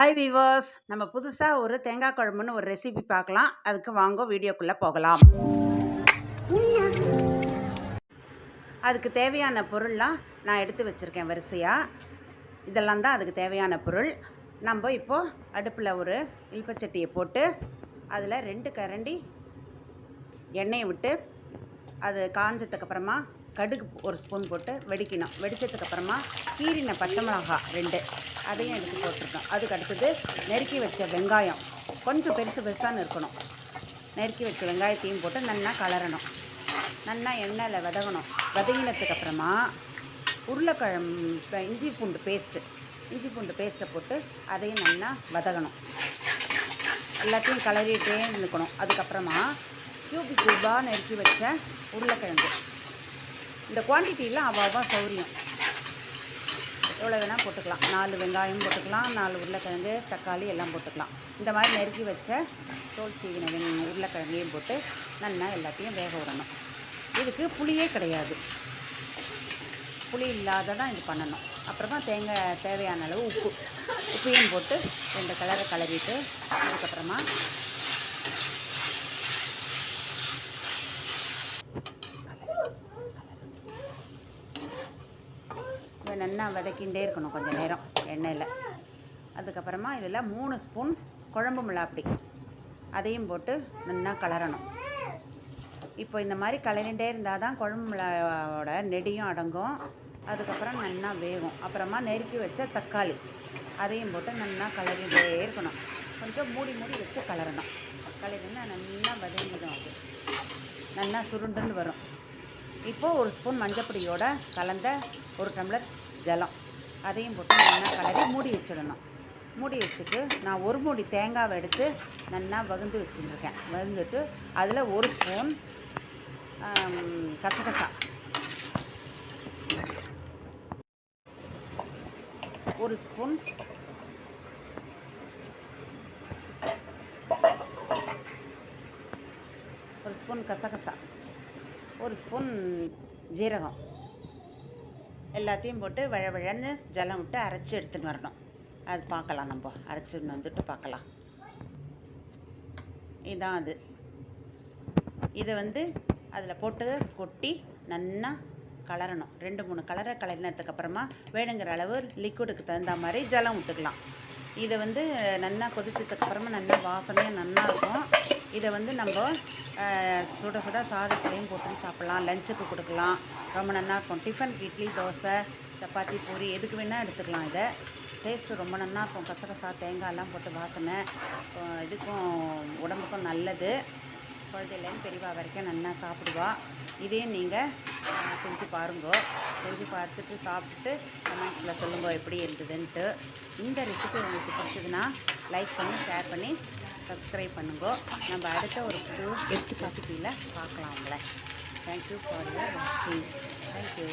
Hi viewers நம்ம புதுசாக ஒரு தேங்காய் குழம்புன்னு ஒரு ரெசிபி பார்க்கலாம். அதுக்கு வாங்க வீடியோக்குள்ளே போகலாம். அதுக்கு தேவையான பொருள்லாம் நான் எடுத்து வச்சுருக்கேன் வரிசையாக இதெல்லாம் தான் அதுக்கு தேவையான பொருள். நம்ம இப்போது அடுப்பில் ஒரு இல்பச்சட்டியை போட்டு அதில் ரெண்டு கரண்டி எண்ணெயை விட்டு அது காஞ்சதுக்கப்புறமா கடுகு ஒரு ஸ்பூன் போட்டு வெடிக்கணும். வெடித்ததுக்கப்புறமா கீரின பச்சை மிளகா ரெண்டு. அதையும் எடுத்து போட்டிருக்கோம். அதுக்கு அடுத்தது நெருக்கி வச்ச வெங்காயம். கொஞ்சம் பெருசு பெருசாக இருக்கணும். நெருக்கி வச்ச வெங்காயத்தையும் போட்டு நல்லா கலரணும். நல்லா எண்ணெயில் வதகணும் வதங்கினதுக்கப்புறமா உருளைக்கிழம்பு இஞ்சி பூண்டு பேஸ்ட்டு இஞ்சி பூண்டு பேஸ்ட்டை போட்டு அதையும் நல்லா வதகணும் எல்லாத்தையும் கலரிட்டே இருக்கணும் அதுக்கப்புறமா க்யூபி க்யூபாக நெருக்கி வச்ச உருளைக்கிழங்கு. இந்த குவான்டிட்டிலாம் அவ்வளோவா சௌரியம். எவ்வளோ வேணால் போட்டுக்கலாம். நாலு வெங்காயம் போட்டுக்கலாம். நாலு உருளைக்கிழங்கு தக்காளி எல்லாம் போட்டுக்கலாம். இந்த மாதிரி நெருக்கி வச்ச தோல் சீவின உருளைக்கிழங்கையும் போட்டு நல்லா எல்லாத்தையும் வேக விடணும். இதுக்கு புளியே கிடையாது. புளி இல்லாத தான் இது பண்ணணும். அப்புறமா தேங்காய் தேவையான அளவு உப்பு. உப்பையும் போட்டு ரெண்டு கலரை கலரிட்டு அதுக்கப்புறமா இதை நல்லா வதக்கிண்டே இருக்கணும் கொஞ்சம் நேரம் எண்ணெயில். அதுக்கப்புறமா இதில் மூணு ஸ்பூன் குழம்பு மிளகாப்பொடி. அதையும் போட்டு நல்லா கலரணும். இப்போ இந்த மாதிரி கலரிண்டே இருந்தால் தான் குழம்பு மிளகாவோட நெடியும் அடங்கும். அதுக்கப்புறம் நல்லா வேகும். அப்புறமா நெருக்கி வச்ச தக்காளி. அதையும் போட்டு நல்லா கலரிண்டே இருக்கணும். கொஞ்சம் மூடி மூடி வச்சு கலரணும். கலரினா நல்லா வதங்கிடும் அது. நல்லா சுருண்டுன்னு வரும். இப்போது ஒரு ஸ்பூன் மஞ்சப்பொடியோட கலந்த ஒரு டம்ளர் ஜலம். அதையும் போட்டு நல்லா கலரி மூடி வச்சிடணும். மூடி வச்சுட்டு நான் ஒரு மூடி தேங்காவை எடுத்து நல்லா வகுந்து வச்சுருக்கேன். வகுந்துட்டு அதில் ஒரு ஸ்பூன் கசகசா. ஒரு ஸ்பூன் ஒரு ஸ்பூன் கசகசா. ஒரு ஸ்பூன் ஜீரகம். எல்லாத்தையும் போட்டு வழ ஜலம் விட்டு அரைச்சி எடுத்துன்னு வரணும். அது பார்க்கலாம் நம்ம. அரைச்சின்னு வந்துட்டு பார்க்கலாம். இதான் அது. இதை வந்து அதில் போட்டு கொட்டி நல்லா கலரணும். ரெண்டு மூணு கலரை கலரினதுக்கப்புறமா வேணுங்கிற அளவு லிக்விடுக்கு தகுந்த மாதிரி ஜலம் விட்டுக்கலாம். இதை வந்து நல்லா கொதிச்சதுக்கப்புறமா நல்லா வாசனையாக நல்லா இருக்கும் இதை வந்து நம்ம சுட சுட சாதத்துலேயும் போட்டு சாப்பிட்லாம். லஞ்சுக்கு கொடுக்கலாம். ரொம்ப நல்லா இருக்கும். டிஃபன் இட்லி தோசை சப்பாத்தி பூரி எதுக்கு வேணால் எடுத்துக்கலாம் இதை. டேஸ்ட்டு ரொம்ப நல்லா இருக்கும். கசகசா தேங்காயெல்லாம் போட்டு வாசனை. இதுக்கும் உடம்புக்கும் நல்லது. குழந்தையிலேருந்து பெரியவா வரைக்கும் நல்லா சாப்பிடுவா. இதையும் நீங்கள் செஞ்சு பாருங்கோ. செஞ்சு பார்த்துட்டு சாப்பிட்டுட்டு கமெண்ட்ஸில் சொல்லுங்க எப்படி இருந்ததுன்ட்டு. இந்த ரெசிபி உங்களுக்கு பிடிச்சதுன்னா லைக் பண்ணி ஷேர் பண்ணி சப்ஸ்கிரைப் பண்ணுங்க. நம்ம அடுத்த ஒரு புது எடுத்து ரெசிபியில் பார்க்கலாம் உங்களை. தேங்க்யூ ஃபார் யர் வாட்சிங் தேங்க்யூ